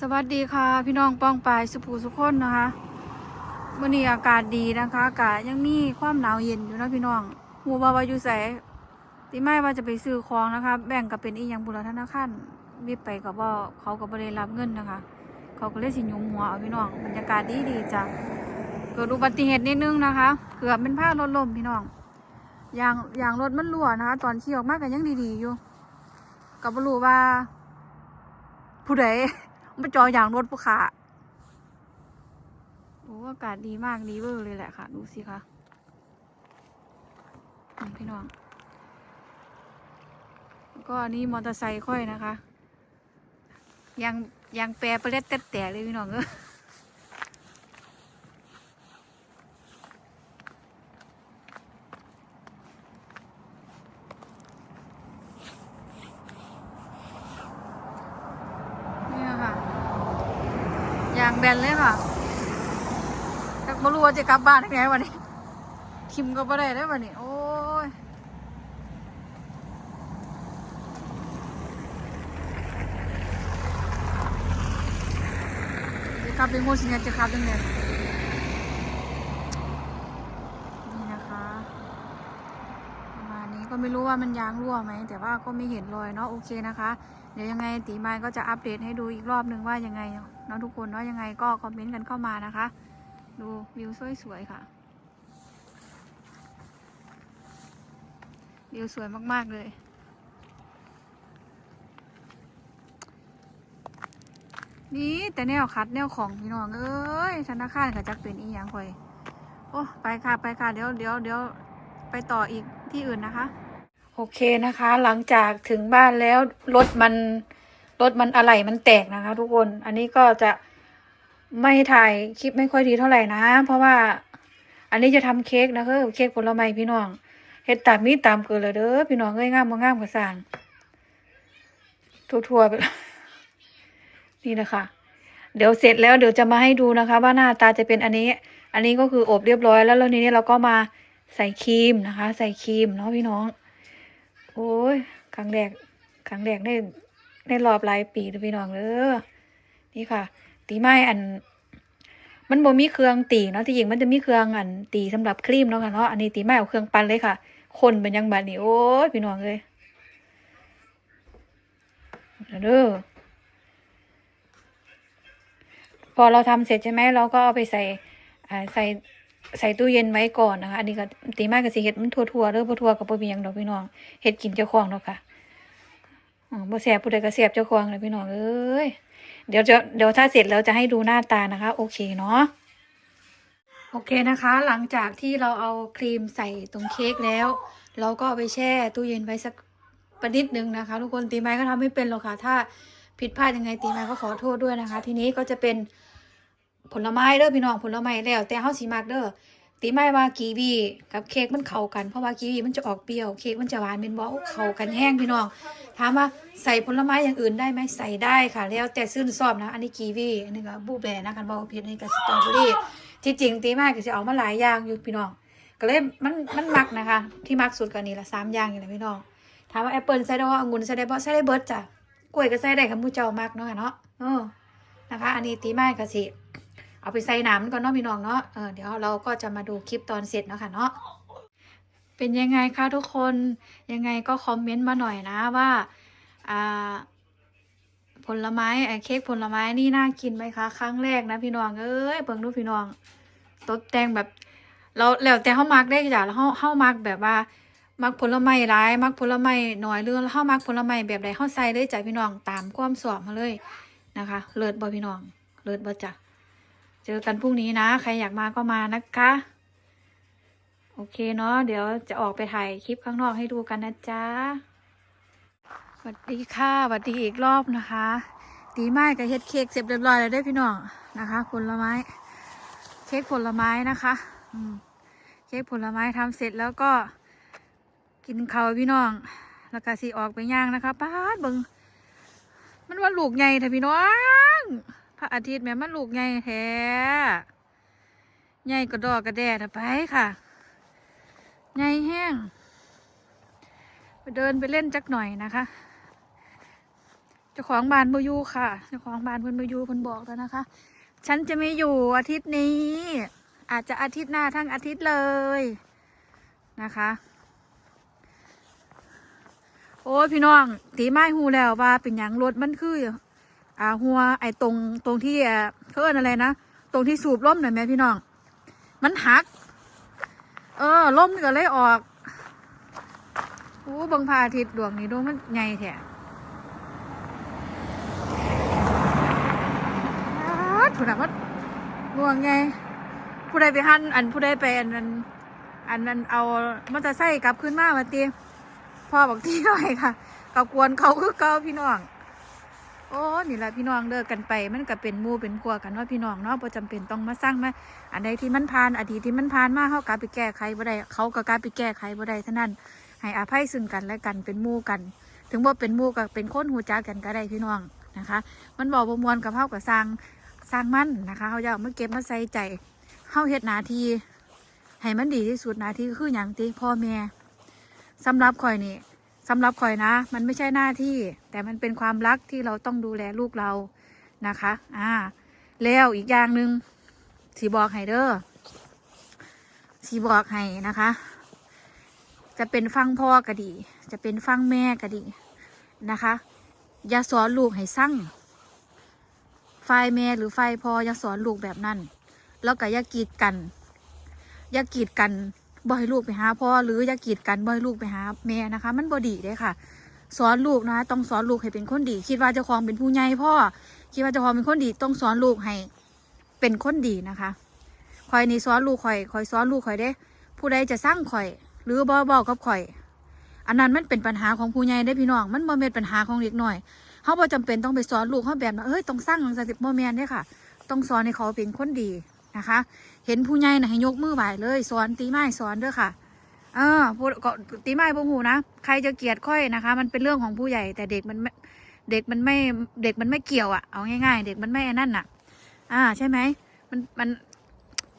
สวัสดีค่ะ พี่น้องป้องปายสุภูสุขคนนะคะวันนี้อากาศดีนะคะอากาศยังมีความหนาวเย็นอยู่นะพี่น้องหูบาวาอยู่ใสตีไม่ว่าจะไปซื้อของนะคะ แบ่งกับเป็นอีหยังบุรธนาคารวิบไปกับว่าเขาก็บบริรับเงินนะคะ เขาก็เลยสิยุมหัวเอาพี่น้องบรรยากาศดีดีจ้ะเกิดอุบัติเหตุนิดนึงนะคะ เกือบเป็นผ้ารถล้มพี่น้องยางยางรถมันรั่วนะคะ ตอนขี่ออกมากันยังดีๆอยู่กับบรู้ว่าผู้ใด มาจอยางรถผู้ขาโอ้อากาศดีมากดีเวอร์เลยแหละค่ะ ดูสิคะพี่น้อง ก็อันนี้มอเตอร์ไซค์ค่อยนะคะ ยังยังแปรเปรตแต่แต่เลยพี่น้องเออนี่ค่ะ ยางแบนเลยค่ะไม่รู้ว่าจะกลับบ้านยังไงวันนี้ทิมก็ไม่ได้ได้วันนี้ โอ้ยจะกลับไปโมชิเนจะกลับยังไงนี่นะคะประมาณนี้ ก็ไม่รู้ว่ามันยางรั่วไหม แต่ว่าก็ไม่เห็นรอยเนาะโอเคนะคะ เดี๋ยวยังไงตีไม้ก็จะอัปเดตให้ดูอีกรอบนึงว่ายังไงเนาะทุกคนเนาะยังไงก็คอมเมนต์กันเข้ามานะคะ ดูวิวสวยๆค่ะ วิวสวยมากๆเลยนี่แต่แนวคัดแนวของพี่น้องเอ้ยธนาคารก็จักเป็นอีหยังค่อย โอ้ไปค่ะไปค่ะเดี๋ยวเดี๋ยวเดี๋ยวไปต่ออีกที่อื่นนะคะ โอเคนะคะ หลังจากถึงบ้านแล้วรถมันรถมันอะไหล่มันแตกนะคะ ทุกคน อันนี้ก็จะไม่ถ่ายคลิปไม่ค่อยดีเท่าไหร่นะ เพราะว่าอันนี้จะทำเค้กนะคือเค้กผลไม้พี่น้องเฮ็ดตามมีตามเกินเลยเด้อพี่น้องเอ้ยงามบ่งามก็สางทั่วๆไปเลยนี่นะคะ เดี๋ยวเสร็จแล้วเดี๋ยวจะมาให้ดูนะคะ ว่าหน้าตาจะเป็นอันนี้ อันนี้ก็คืออบเรียบร้อยแล้วแล้วทีนี้เราก็มาใส่ครีมนะคะ ใส่ครีมเนาะพี่น้อง โอ้ยครั้งแรกครั้งแรกในในรอบหลายปีเลยพี่น้องเด้อนี่ค่ะ ตีไม้อัน มันบ่มีเครื่องตีเนาะที่จริงมันจะมีเครื่องอันตีสำหรับครีมเนาะค่ะเนาะอันนี้ตีไม้เอาเครื่องปั้นเลยค่ะ คนเป็นยังบัดนี้โอ้ยพี่น้องเลยเด้อพอเราทำเสร็จใช่ไหมเราก็เอาไปใส่ใส่ ใส่ตู้เย็นไว้ก่อนนะคะ อันนี้ก็ตีม้กับสีเห็ดมันทั่วๆเด้อบ่ทั่วกับบ่มีหยังดอกพี่น้องเห็ดกินเจ้าของเนาะค่ะอ๋อบ่แสบผู้ใดก็แสบเจ้าของเลยพี่น้องเอ้ยเดี๋ยวจะเดี๋ยวถ้าเสร็จแล้วจะให้ดูหน้าตานะคะ โอเคเนาะโอเคนะคะ หลังจากที่เราเอาครีมใส่ตรงเค้กแล้ว เราก็เอาไปแช่ตู้เย็นไว้สักประนิดนึงนะคะ ทุกคนตีไม้ก็ทำไม่เป็นหรอกค่ะ ถ้าผิดพลาดยังไงตีไม้ก็ขอโทษด้วยนะคะ ทีนี้ก็จะเป็น ผลไม้เด้อพี่น้องผลไม้แล้ว แต่เฮาสีมากเด้อตีไม้ว่ากีวีกับเค้กมันเข้ากันเพราะว่ากีวีมันจะออกเปรี้ยวเค้กมันจะหวานเป็นบอเข้ากันแห้งพี่น้องถามว่าใส่ผลไม้อย่างอื่นได้ไหมใส่ได้ค่ะ แล้วแต่ซื่นชอบนะ อันนี้กีวีอันนี้ก็บลูเบนะกันบอกผิดอันนี้ก็สตรอเบอรี่ที่จริงตีไมากก็จะเอามาหลายอย่างอยู่พี่น้อง ก็เลยมันมันมักนะคะ ที่มักสุดก็นี่ละสามอย่างนี่แหละพี่น้องถามว่าแอปเปิลใส่ได้ว่าองุ่นใส่ได้บ่ใส่ได้เบิร์ดจ้ะกล้วยก็ใส่ได้ค่ะมูเจ้ามักเนาะค่ะเนาะเออนะคะ อันนี้ตีมากก็สิ เอาไปใส่น้ำก่อนเนาะพี่น้องเนาะเออเดี๋ยวเราก็จะมาดูคลิปตอนเสร็จเนาะค่ะเนาะเป็นยังไงคะทุกคนยังไงก็คอมเมนต์มาหน่อยนะว่าอ่าผลไม้ไอ้เค้กผลไม้นี่น่ากินไหมคะ ครั้งแรกนะพี่น้องเอ้ยเบิ่งดูพี่น้องตกแต่งแบบ เราแล้วแต่เฮามักได้จ้ะแล้วเฮาเฮามักแบบว่ามักผลไม้หลายมักผลไม้น้อยหรือเฮามักผลไม้แบบใดเฮาใส่เลยจ้ะพี่น้องตามความสอบมาเลยนะคะ เลิศบ่พี่น้อง เลิศบ่จ้ะ เจอกันพรุ่งนี้นะ ใครอยากมาก็มานะคะ โอเคเนาะเดี๋ยวจะออกไปถ่ายคลิปข้างนอกให้ดูกันนะจ๊ะสวัสดีค่ะสวัสดีอีกรอบนะคะ ตีไม้กับเฮ็ดเค้กเสร็จเรียบร้อยแล้วได้พี่น้องนะคะ ผลไม้ เค้กผลไม้นะคะอืมเค้กผลไม้ทำเสร็จแล้วก็กินข้าวพี่น้อง แล้วก็สิออกไปย่างนะคะป้าดเบิงมันว่าลูกใหญ่แท้พี่น้อง ระอาทิตย์แม่มันลูกใหญ่แท้ใหญ่กระดอกกระแดดไปค่ะใหญ่แห้งไปเดินไปเล่นจักหน่อยนะคะเจ้าของบ้านบ่อยูค่ะเจ้าของบ้านเพิ่นบอยู่เพิ่นบอกแล้วนะคะ ฉันจะไม่อยู่อาทิตย์นี้ อาจจะอาทิตย์หน้าทั้งอาทิตย์เลยนะคะ โอ้ยพี่น้องตีไม้หูแล้วว่าเป็นหยังรถมันคือ อ่าหัวไอ้ตรงตรงที่อ่าเขาเอิ้นอะไรนะตรงที่สูบล่มหน่อยไหมพี่น้อง มันหัก เออล่มก็เลยออกโอ้บังพอาทิตย์ดวงนี้ดวงมันใหญ่แท้อ้าวถูกนะมันดวงไงผู้ใดไปหันอันผู้ใดไปอันนั้นอันนั้นเอามอเตอร์ไซค์กลับขึ้นมามาตีพ่อบอกที่หน่อยค่ะกับกวนเขาคือเก่าพี่น้อง โอ้นี่แหละพี่น้องเลิกกันไป มันก็เป็นมู่เป็นพวกกันว่าพี่น้องเนาะบ่จำเป็นต้องมาสร้างมาอันใดที่มันผ่านอดีตที่มันผ่านมาเฮากลับไปแก้ไขบ่ได้เขาก็กลับไปแก้ไขบ่ได้เท่านั้น ให้อภัยซึ่งกันและกันเป็นมู่กัน ถึงว่าเป็นมู่ก็เป็นคนหูจักกันก็ได้พี่น้องนะคะ มันบอกบ่มวนกับเฮาก็สร้างสร้างมันนะคะเฮาจะเอามาเก็บมาใส่ใจเฮาเฮ็ดนาทีให้มันดีที่สุดนาทีคือหยังติพ่อแม่สำหรับข่อยนี่ สำหรับข่อยนะ มันไม่ใช่หน้าที่ แต่มันเป็นความรักที่เราต้องดูแลลูกเรานะคะ อ่า แล้วอีกอย่างหนึ่งสีบอกให้เด้อสีบอกให้นะคะ จะเป็นฟังพ่อก็ดี จะเป็นฟังแม่ก็ดีนะคะ อย่าสอนลูกให้สั่งฝ่ายแม่หรือฝ่ายพ่ออย่าสอนลูกแบบนั้น แล้วก็อย่ากีดกัน อย่ากีดกัน บ่ให้ลูกไปหาพ่อหรืออย่ากีดกันบ่ให้ลูกไปหาแม่นะคะ มันบ่ดีเด้ค่ะ สอนลูกนะ ต้องสอนลูกให้เป็นคนดี คิดว่าเจ้าของเป็นผู้ใหญ่พ่อคิดว่าเจ้าของเป็นคนดีต้องสอนลูกให้ เป็นคนดีนะคะข่อยนี่สอนลูกข่อยข่อยสอนลูกข่อยเด้ ผู้ใดจะสร้างข่อย หรือบ่บอกกับข่อย อันนั้นมันเป็นปัญหาของผู้ใหญ่ได้พี่น้องมันบ่แม่นปัญหาของเด็กหน้อยเฮาบ่จำเป็นต้องไปสอนลูกเฮาแบบว่าเอ้ยต้องสร้างจังซี่บ่แม่นเด้ค่ะ ต้องสอนให้เขาเป็นคนดี นะคะ เห็นผู้ใหญ่นะให้ยกมือไหวเลยสอนตีไม้สอนเด้อค่ะ เออพูดก็ตีไม้พงหูนะใครจะเกลียดค่อยนะคะ มันเป็นเรื่องของผู้ใหญ่ แต่เด็กมันไม่เด็กมันไม่เด็กมันไม่เกี่ยวอะ่ะเอาง่าย ๆ เด็กมันไม่อันนั่นน่ะ อ่าใช่ไหมมันมัน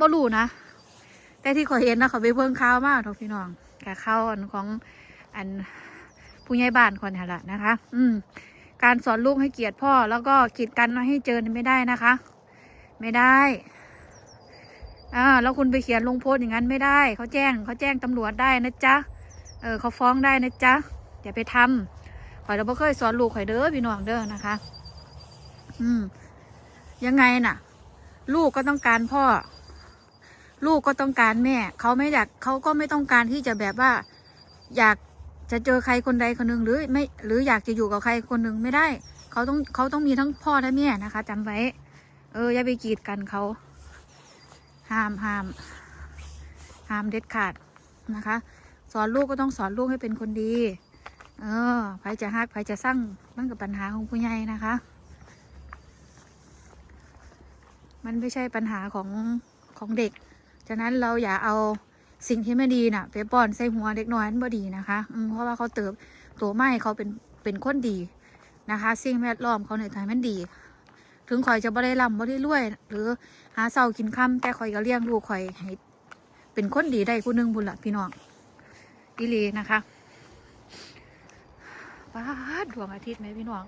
บ่รู้นะแต่ที่ขอเห็นนะเขาไปเบิ่งข่าวมากทุกพี่น้องกับข่าวอันของอันผู้ใหญ่บ้านคนนี่แหละนะคะ อืม การสอนลูกให้เกียรติพ่อแล้วก็กีดกันไม่ให้เจอไม่ได้นะคะ ไม่ได้ อ่าแล้วคุณไปเขียนลงโพสต์อย่างนั้นไม่ได้ เขาแจ้งเขาแจ้งตำรวจได้นะจ๊ะ เออเขาฟ้องได้นะจ๊ะอย่าไปทำข่อยเราไม่เคยสอนลูกข่อยเด้อพี่น้องเด้อนะคะ อืม ยังไงน่ะ ลูกก็ต้องการพ่อ ลูกก็ต้องการแม่ เขาไม่อยากเขาก็ไม่ต้องการที่จะแบบว่า อยากจะเจอใครคนใดคนหนึ่งหรือไม่ หรืออยากจะอยู่กับใครคนหนึ่งไม่ได้ เขาต้องเขาต้องมีทั้งพ่อและแม่นะคะจำไว้ เอออย่าไปกีดกันเขา ห้ามห้ามห้ามเด็ดขาดนะคะ สอนลูกก็ต้องสอนลูกให้เป็นคนดี เออใครจะฮักใครจะสร้างมันกับปัญหาของผู้ใหญ่นะคะ มันไม่ใช่ปัญหาของของเด็ก ฉะนั้นเราอย่าเอาสิ่งที่ไม่ดีน่ะไปป้อนใส่หัวเด็กน้อยนั่นบ่ดีนะคะเพราะว่าเขาเติบโตไม่เขาเป็นเป็นคนดีนะคะ สิ่งแวดล้อมเขาเนี่ยมันดี ถึงข่อยจะบ่ได้ร่ำบ่ได้รวย หรือหาเศร้ากินค่ำแต่ข่อยก็เลี้ยงลูกข่อยให้เป็นคนดีได้ผู้หนึงบุญละพี่น้องอีลีนะคะว้าดดวงอาทิตย์ไหมพี่น้อง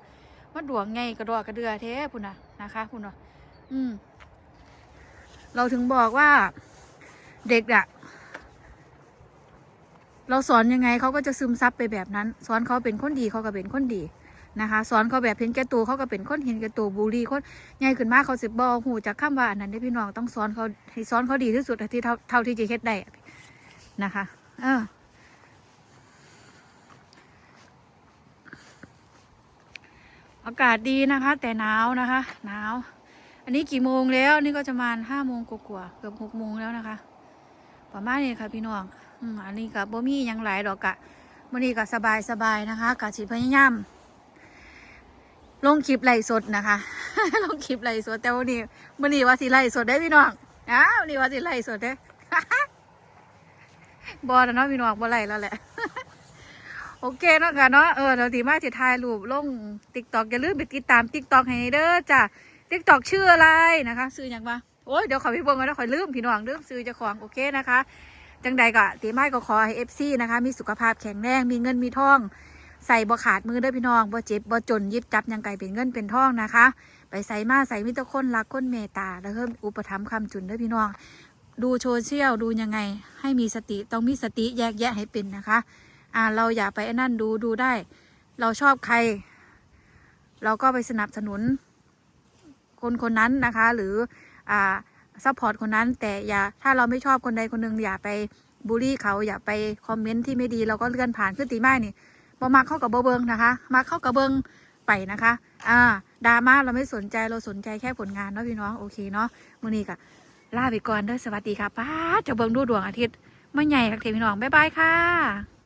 มันดวงไงกระดอกกระเดือแท้พุ่นน่ะนะคะพุ่นน่ะอืม เราถึงบอกว่าเด็กอะเราสอนยังไงเขาก็จะซึมซับไปแบบนั้น สอนเขาเป็นคนดีเขาก็เป็นคนดี นะคะสอนเขาแบบเห็นแก่ตัวเขาก็เป็นคนเห็นแก่ตัวบูลลี่คนใหญ่ขึ้นมากเขาสิบบอหูจากคำว่าอันนั้นได้พี่น้องต้องสอนเขาให้สอนเขาดีที่สุดที่เท่าเท่าที่จะเฮ็ดได้นะคะ เอออากาศดีนะคะ แต่หนาวนะคะหนาว อันนี้กี่โมงแล้วนี่ก็จะมาห้าโมงกว่าเกือบหกโมงแล้วนะคะ ประมาณนี้ค่ะพี่น้องอันนี้กับบ่มียังหลายดอกกะวันนี้ก็สบายสบายนะคะกะสิพยายาม ลงคลิปไล่สดนะคะ ลงคลิปไล่สดแต่วันนี้วันนี้ว่าสิไล่สดได้พี่น้องอ้าววันนี้ว่าสิไล่สดได้บอแล้วเนาะพี่น้องบ่ไล่แล้วแหละโอเคเนาะค่ะเนาะเออเราตีมาจะถ่ายรูปลงติ๊กตอกอย่าลืมไปติดตามติ๊กตอกให้เด้อจ้ะติ๊กตอกชื่ออะไรนะคะซื้อหยังมาโอ้ยเดี๋ยวขอพี่บงก่อนนะขอลืมพี่น้องลืมซื้อจ้าของโอเคนะคะ จังใดก็ตีไม้ก็ขอให้เอฟซีนะคะ มีสุขภาพแข็งแรงมีเงินมีทอง ใส่บ่ขาดมือเด้อพี่น้องบ่เจ็บบ่จนยิบจับยังไก่เป็นเงินเป็นทองนะคะ ไปใส่มาใส่มิตรคนรักคนเมตตาแล้วก็อุปถัมภ์คำจุนเด้อพี่น้อง ดูโซเชียลดูยังไง ให้มีสติต้องมีสติแยกแยะให้เป็นนะคะ อ่าเราอย่าไปนั่นดูดูได้ เราชอบใคร เราก็ไปสนับสนุน คนคนนั้นนะคะ หรืออ่าซัพพอร์ตคนนั้น แต่อย่าถ้าเราไม่ชอบคนใดคนหนึ่งอย่าไปบูลลี่เขาอย่าไปคอมเมนต์ที่ไม่ดีเราก็เลื่อนผ่านขึ้นตีไม้นี่ บอมาเข้ากับโบเบิงนะคะมาเข้ากับเบิงไปนะคะ อ่าดราม่าเราไม่สนใจเราสนใจแค่ผลงานเนาะพี่น้องโอเคเนาะมื้อนี้ก็ลาไปก่อนเด้อสวัสดีค่ะป้าดเจะเบิงดูดวงอาทิตย์ไม่ใหญ่ค่ะเทพี่น้องบ๊ายบายค่ะ